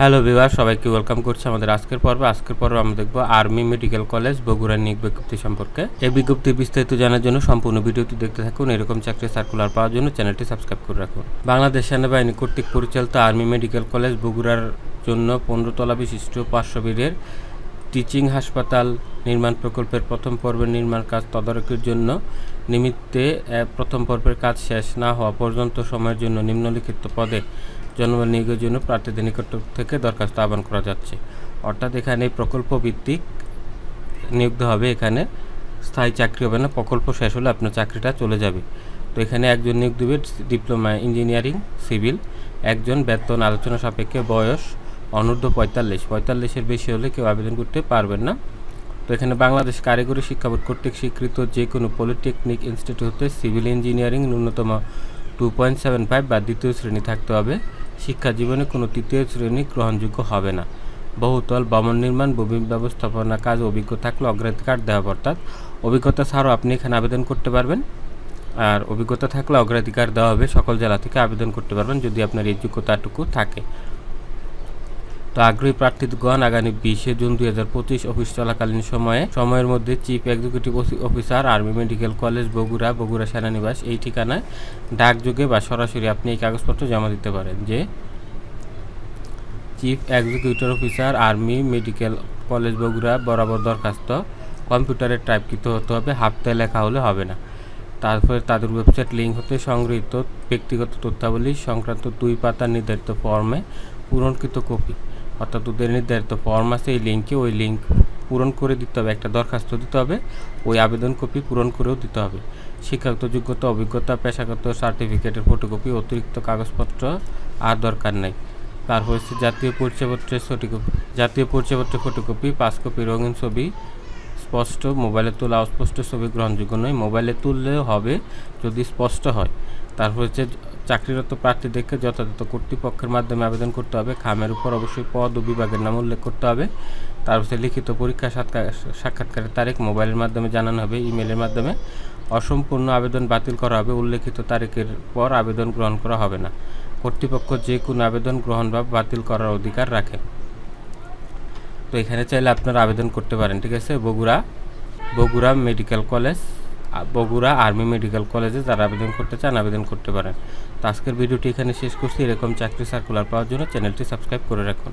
Hello বিভার সবাইকে welcome করছি আমাদের আজকের পর্বে। আজকের পর্বে আমরা দেখব আর্মি মেডিকেল কলেজ বগুড়ার নিয়োগ বিজ্ঞপ্তি সম্পর্কে। এই বিজ্ঞপ্তি বিস্তারিত জানার জন্য সম্পূর্ণ ভিডিওটি দেখতে থাকুন। এরকম চাকরি সার্কুলার পাওয়ার জন্য চ্যানেলটি সাবস্ক্রাইব করে রাখুন। বাংলাদেশ সেনাবাহিনী কর্তৃক পরিচালিত আর্মি মেডিকেল কলেজ বগুড়ার জন্য পনেরো তলা বিশিষ্ট পাঁচশো টিচিং হাসপাতাল নির্মাণ প্রকল্পের প্রথম পর্বের নির্মাণ কাজ তদারকির জন্য নিমিত্তে প্রথম পর্বের কাজ শেষ না হওয়া পর্যন্ত সময়ের জন্য নিম্নলিখিত পদে জনবল নিয়োগের জন্য প্রার্থীদের নিকট থেকে দরখাস্ত আহ্বান করা যাচ্ছে। অর্থাৎ এখানে প্রকল্প ভিত্তিক নিয়োগ হবে। এখানে স্থায়ী চাকরি হবে না, প্রকল্প শেষ হলে আপনার চাকরিটা চলে যাবে। তো এখানে একজন নিয়োগ দেবে, ডিপ্লোমা ইঞ্জিনিয়ারিং, সিভিল, একজন বেতন আলোচনা সাপেক্ষে বয়স অনূর্ধ্ব পঁয়তাল্লিশ। পঁয়তাল্লিশের বেশি হলে কেউ আবেদন করতে পারবেন না। তো এখানে বাংলাদেশ কারিগরি শিক্ষা বোর্ড কর্তৃক স্বীকৃত যে কোনো পলিটেকনিক ইনস্টিটিউটে সিভিল ইঞ্জিনিয়ারিং ন্যূনতম টু পয়েন্ট সেভেন ফাইভ বা দ্বিতীয় শ্রেণি থাকতে হবে। শিক্ষা জীবনে কোনো তৃতীয় শ্রেণি গ্রহণযোগ্য হবে না। বহুতল ভবন নির্মাণ, ভূমি ব্যবস্থাপনা কাজ অভিজ্ঞ থাকলে অগ্রাধিকার দেওয়া অর্থাৎ অভিজ্ঞতা ছাড়াও আপনি এখানে আবেদন করতে পারবেন। আর অভিজ্ঞতা থাকলে অগ্রাধিকার দেওয়া হবে, সকল জেলা থেকে আবেদন করতে পারবেন যদি আপনার এই যোগ্যতাটুকু থাকে। তো আগ্রহী প্রার্থীগণ আগামী বিশে জুন দুই হাজার পঁচিশ অফিস চলাকালীন সময়ে, সময়ের মধ্যে chief executive officer, army, medical college, Bogura Bogura সেনানিবাস এই ঠিকানায় ডাকযোগে বা সরাসরি আপনি এই কাগজপত্র জমা দিতে পারেন যে chief executive officer, army, medical college, Bogura বরাবর দরখাস্ত। কম্পিউটারে টাইপকৃত হতে হবে হাফতে লেখা হলে হবে না। তারপরে তাদের ওয়েবসাইট লিঙ্ক হতে সংগৃহীত ব্যক্তিগত তথ্যাবলী সংক্রান্ত দুই পাতার নির্ধারিত ফর্মে পূরণকৃত কপি। অর্থাৎ ওদের নির্ধারিত ফর্ম আছে, এই লিঙ্কে ওই লিঙ্ক পূরণ করে দিতে হবে, একটা দরখাস্ত দিতে হবে, ওই আবেদন কপি পূরণ করেও দিতে হবে। শিক্ষাগত যোগ্যতা, অভিজ্ঞতা, পেশাগত সার্টিফিকেটের ফটোকপি অতিরিক্ত কাগজপত্র আর দরকার নাই। তারপর হচ্ছে জাতীয় পরিচয়পত্রের সঠিক জাতীয় পরিচয়পত্রের ফটোকপি পাঁচ কপি রঙিন ছবি, স্পষ্ট মোবাইলে তোলা অস্পষ্ট ছবি গ্রহণযোগ্য নয় মোবাইলে তুললেও হবে যদি স্পষ্ট হয়। তারপর হচ্ছে চাকরিরত প্রার্থীদেরকে যথাযথ কর্তৃপক্ষের মাধ্যমে আবেদন করতে হবে। খামের উপর অবশ্যই পদ ও বিভাগের নাম উল্লেখ করতে হবে। তারপর লিখিত পরীক্ষা সাক্ষা- সাক্ষাৎকারের তারিখ মোবাইলের মাধ্যমে জানানো হবে ইমেলের মাধ্যমে। অসম্পূর্ণ আবেদন বাতিল করা হবে, উল্লেখিত তারিখের পর আবেদন গ্রহণ করা হবে না। কর্তৃপক্ষ যে কোনো আবেদন গ্রহণ বা বাতিল করার অধিকার রাখে। তো এখানে চাইলে আপনারা আবেদন করতে পারেন, ঠিক আছে? Bogura Bogura medical college. Bogura army medical কলেজে যারা আবেদন করতে চান আবেদন করতে পারেন। তো আজকের ভিডিওটি এখানে শেষ করছি। এরকম চাকরি সার্কুলার পাওয়ার জন্য চ্যানেলটি সাবস্ক্রাইব করে রাখুন।